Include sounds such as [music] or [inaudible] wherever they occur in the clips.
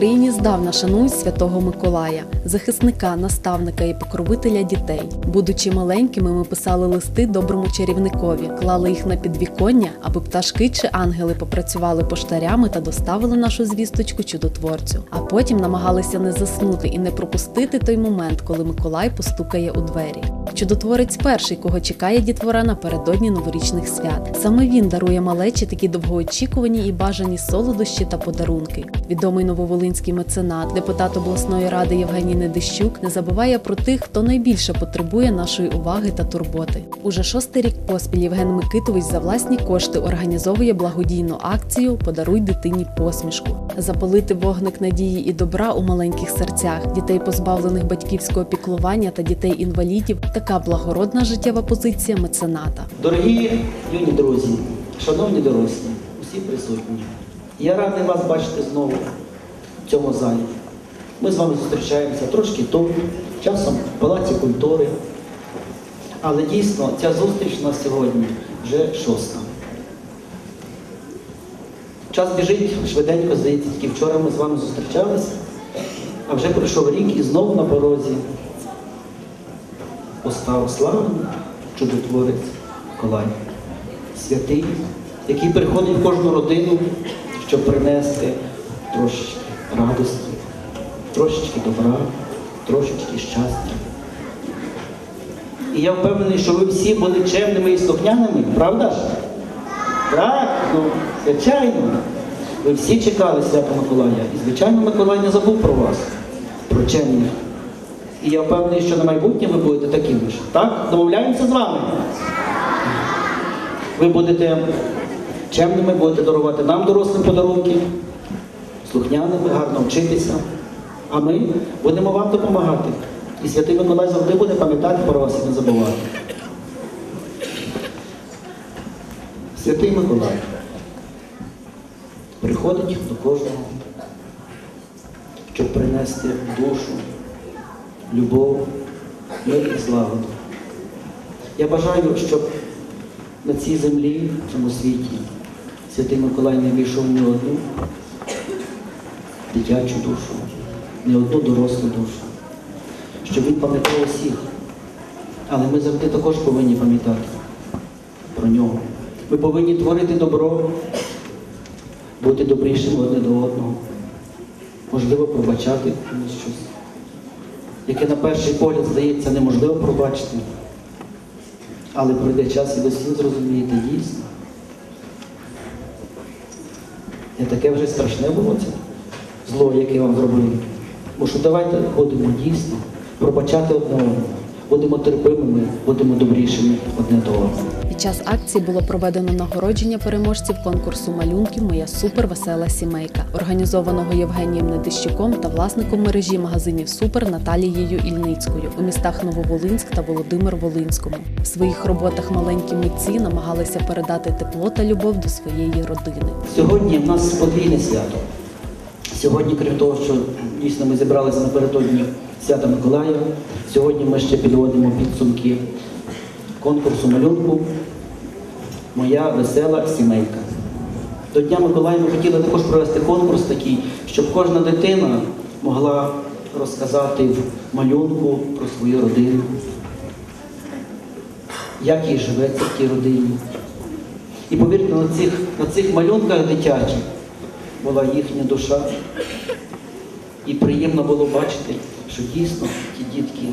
Україні здавна шанують святого Миколая, захисника, наставника і покровителя дітей. Будучи маленькими, ми писали листи доброму чарівникові, клали їх на підвіконня, аби пташки чи ангели попрацювали поштарями та доставили нашу звісточку чудотворцю. А потім намагалися не заснути і не пропустити той момент, коли Миколай постукає у двері. Чудотворець перший, кого чекає дітвора напередодні новорічних свят. Саме він дарує малечі такі довгоочікувані і бажані солодощі та подарунки. Відомий нововолинський меценат, депутат обласної ради Євгеній Недищук не забуває про тих, хто найбільше потребує нашої уваги та турботи. Уже шостий рік поспіль Євген Микитович за власні кошти організовує благодійну акцію Подаруй дитині посмішку, запалити вогник надії і добра у маленьких серцях, дітей, позбавлених батьківського піклування та дітей-інвалідів. Така благородна життєва позиція мецената. Дорогі юні друзі, шановні дорослі, усі присутні. Я радий вас бачити знову в цьому залі. Ми з вами зустрічаємося трошки тут, часом в Палаці культури. Але дійсно ця зустріч у нас сьогодні вже шоста. Час біжить швиденько, здається, тільки вчора ми з вами зустрічалися, а вже пройшов рік і знову на порозі постав славний чудотворець Миколай, святий, який приходить в кожну родину, щоб принести трошечки радості, трошечки добра, трошечки щастя. І я впевнений, що ви всі були чемними і слухняними, правда ж? Так, ну, звичайно. Ви всі чекали свята Миколая. І, звичайно, Миколай не забув про вас, про чемних. І я впевнений, що на майбутнє ви будете такими ж. Так? Домовляємося з вами? Ви будете чемними, будете дарувати нам дорослим подарунки, слухняними, гарно вчитися. А ми будемо вам допомагати. І святий Миколай завжди буде пам'ятати про вас і не забувати. Святий Миколай приходить до кожного, щоб принести душу, любов, мир і злагоду. Я бажаю, щоб на цій землі, в цьому світі, Святий Миколай не війшов ні одну дитячу душу, ні одну дорослу душу, щоб він пам'ятав усіх. Але ми завжди також повинні пам'ятати про нього. Ми повинні творити добро, бути добрішими одне до одного, можливо, пробачати комусь щось яке на перший погляд здається неможливо пробачити. Але пройде час і ви всі зрозумієте дійсно. Не таке вже страшне було це зло, яке вам зробили. Бо що давайте ходимо дійсно пробачати одного, будемо терпимими, будемо добрішими одне до одного. Під час акції було проведено нагородження переможців конкурсу малюнків Моя супер весела сімейка, організованого Євгенієм Недищуком та власником мережі магазинів Супер Наталією Ільницькою у містах Нововолинськ та Володимир Волинському. В своїх роботах маленькі митці намагалися передати тепло та любов до своєї родини. Сьогодні в нас подвійне свято. Сьогодні, крім того, що дійсно ми зібралися напередодні свята Миколая, сьогодні ми ще підводимо підсумки конкурсу малюнку Моя весела сімейка. До Дня Миколая ми хотіли також провести конкурс такий, щоб кожна дитина могла розказати в малюнку про свою родину, як їй живеться в тій родині. І повірте, на цих, на цих малюнках дитячих була їхня душа. І приємно було бачити, що дійсно ті дітки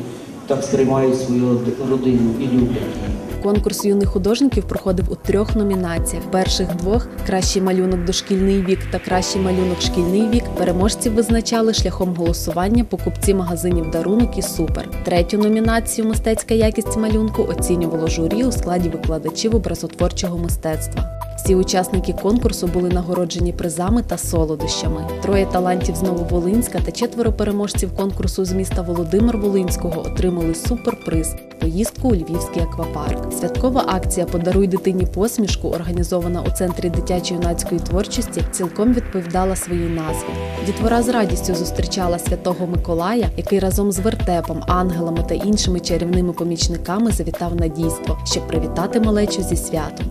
так сприймають свою родину і люблять її. Конкурс юних художників проходив у трьох номінаціях: перших двох кращий малюнок дошкільний вік та кращий малюнок шкільний вік. Переможців визначали шляхом голосування покупці магазинів дарунок і супер. Третю номінацію Мистецька якість малюнку оцінювало журі у складі викладачів образотворчого мистецтва. Всі учасники конкурсу були нагороджені призами та солодощами. Троє талантів з Нововолинська та четверо переможців конкурсу з міста Володимир Волинського отримали суперприз поїздку у Львівський аквапарк. Святкова акція Подаруй дитині посмішку, організована у центрі дитячо-юнацької творчості, цілком відповідала своїй назві. Дітвора з радістю зустрічала святого Миколая, який разом з вертепом, ангелами та іншими чарівними помічниками завітав на дійство, щоб привітати малечу зі святом.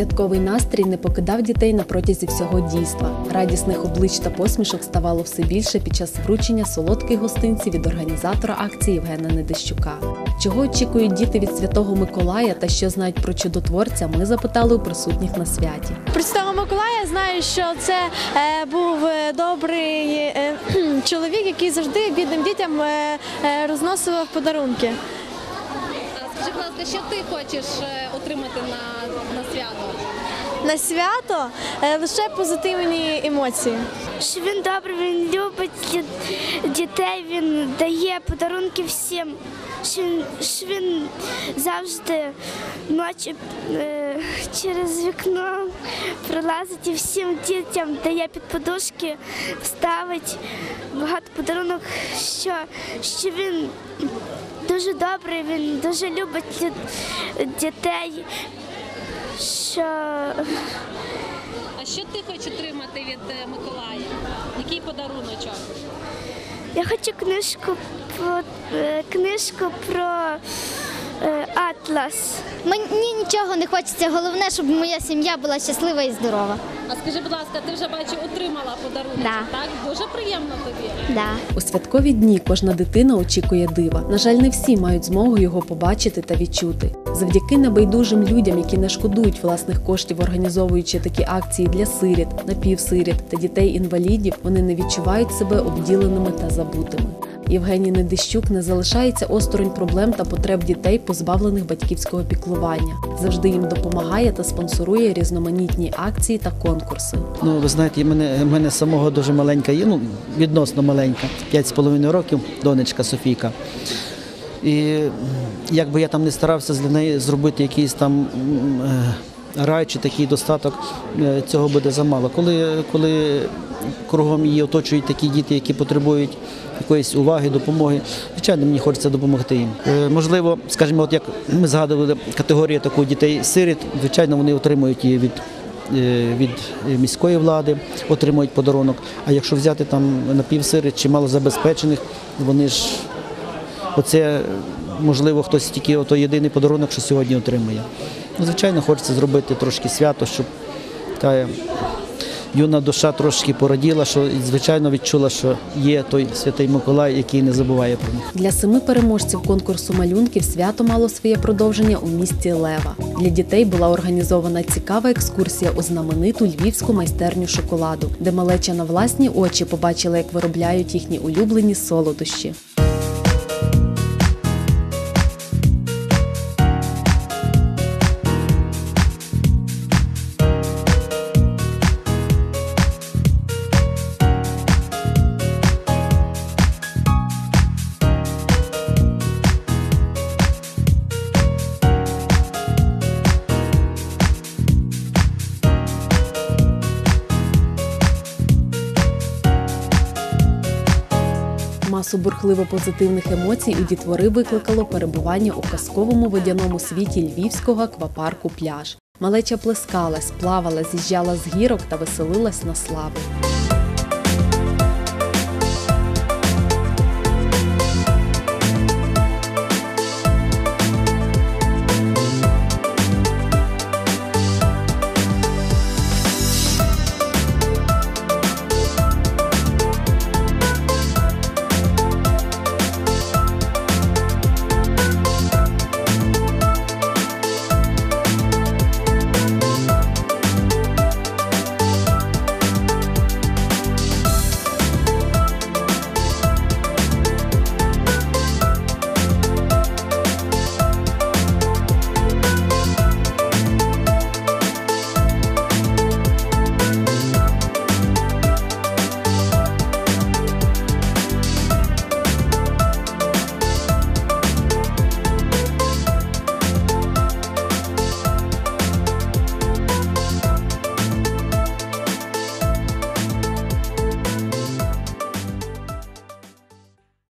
Святковий настрій не покидав дітей на протязі всього дійства. Радісних облич та посмішок ставало все більше під час вручення солодких гостинців від організатора акції Євгена Недещука. Чого очікують діти від святого Миколая та що знають про чудотворця, ми запитали у присутніх на святі. Про Святого Миколая знаю, що це е, був е, добрий е, [clears throat] чоловік, який завжди бідним дітям е, е, розносив подарунки. Скажи, будь ласка, що ти хочеш е, отримати на, на свято? На свято е, лише позитивні емоції. що він добрий, він любить дітей, він дає подарунки всім. Що він, що він завжди ночі е, через вікно пролазить і всім дітям дає під подушки, ставить багато подарунок, що, що він дуже добрий, він дуже любить дітей. Що А що ти хочеш отримати від е, Миколая? Який подаруночок? Я хочу книжку про е, книжку про Атлас. Мені нічого не хочеться. Головне, щоб моя сім'я була щаслива і здорова. А скажи, будь ласка, ти вже бачу, отримала подарунок, Да. так? Дуже приємно тобі. Да. У святкові дні кожна дитина очікує дива. На жаль, не всі мають змогу його побачити та відчути. Завдяки небайдужим людям, які не шкодують власних коштів, організовуючи такі акції для сиріт, напівсиріт та дітей-інвалідів, вони не відчувають себе обділеними та забутими. Євгеній Недищук не залишається осторонь проблем та потреб дітей, позбавлених батьківського піклування. Завжди їм допомагає та спонсорує різноманітні акції та конкурси. Ну, ви знаєте, мене, мене самого дуже маленька є, ну, відносно маленька, 5,5 років, донечка Софійка. І як би я там не старався для неї зробити якийсь там е, рай чи такий достаток, е, цього буде замало. Коли, коли кругом її оточують такі діти, які потребують якоїсь уваги, допомоги, звичайно, мені хочеться допомогти їм. Е, Можливо, скажімо, от як ми згадували категорію таку дітей-сиріт, звичайно, вони отримують її від е, від міської влади отримують подарунок. А якщо взяти там напівсири чи малозабезпечених, вони ж оце можливо хтось тільки ото єдиний подарунок, що сьогодні отримує. Ну, звичайно, хочеться зробити трошки свято, щоб така юна душа трошки пораділа, що звичайно відчула, що є той святий Миколай, який не забуває про них. Для семи переможців конкурсу малюнків свято мало своє продовження у місті Лева. Для дітей була організована цікава екскурсія у знамениту львівську майстерню шоколаду, де малеча на власні очі побачила, як виробляють їхні улюблені солодощі. Масу бурхливо позитивних емоцій у дітвори викликало перебування у казковому водяному світі львівського аквапарку пляж. Малеча плескалась, плавала, з'їжджала з гірок та веселилась на славу.